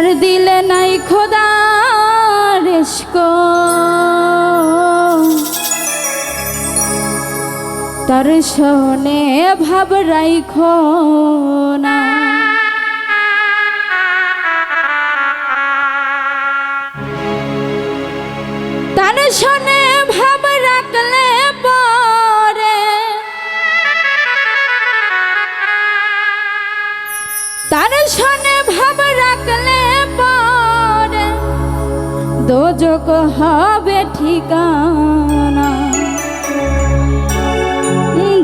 আর দিলে নাই খোদা তার সনে ভাবরাই খোনা দোজক হবে ঠিকানা।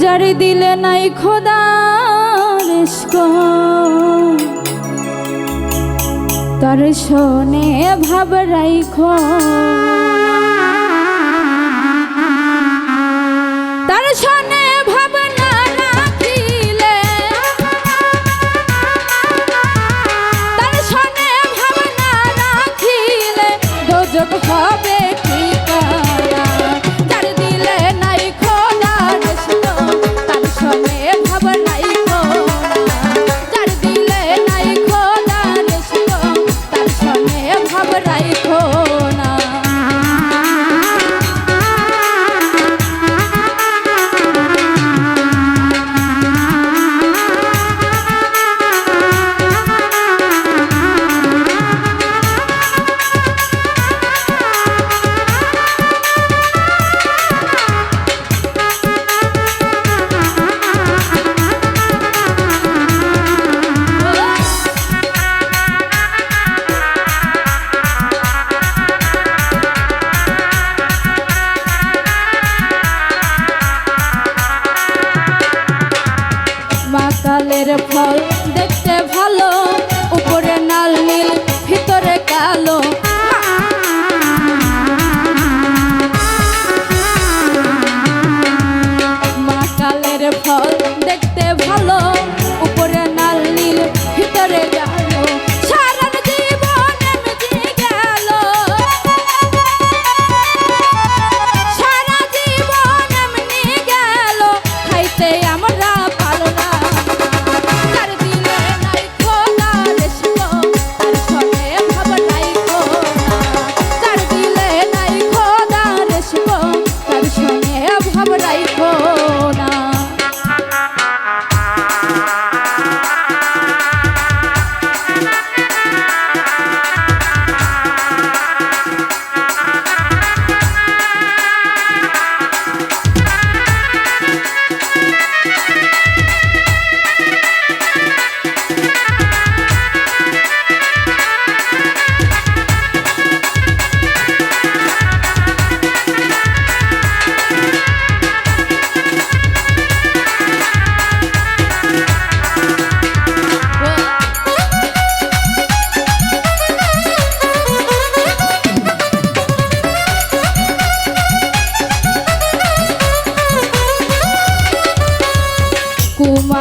জারি দিলে নাই খোদা তার শোনে ভাব রাইখ। সালের ফল দেখতে ভালো উপর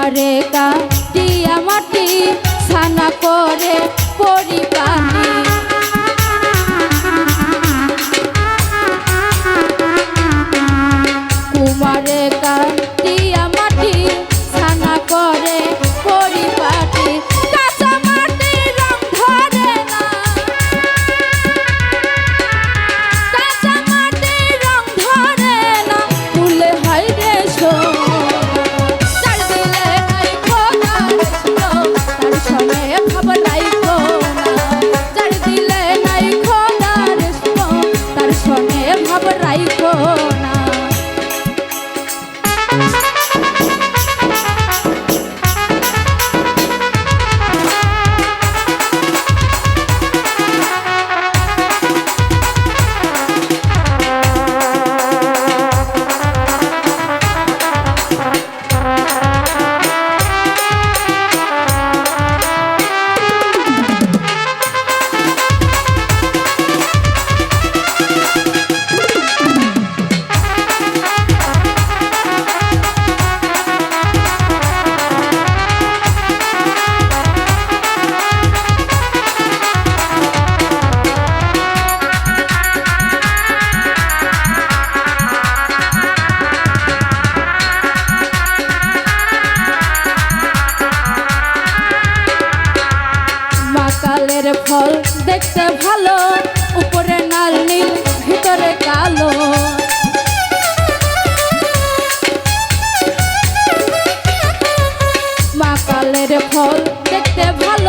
করে কাটিয়া মাটি সানা করে পরিবার। मैं खबर গাছের ফল দেখতে ভালো উপরে নাল নীল ভিতরে কালো। মা কালের ফল দেখতে ভালো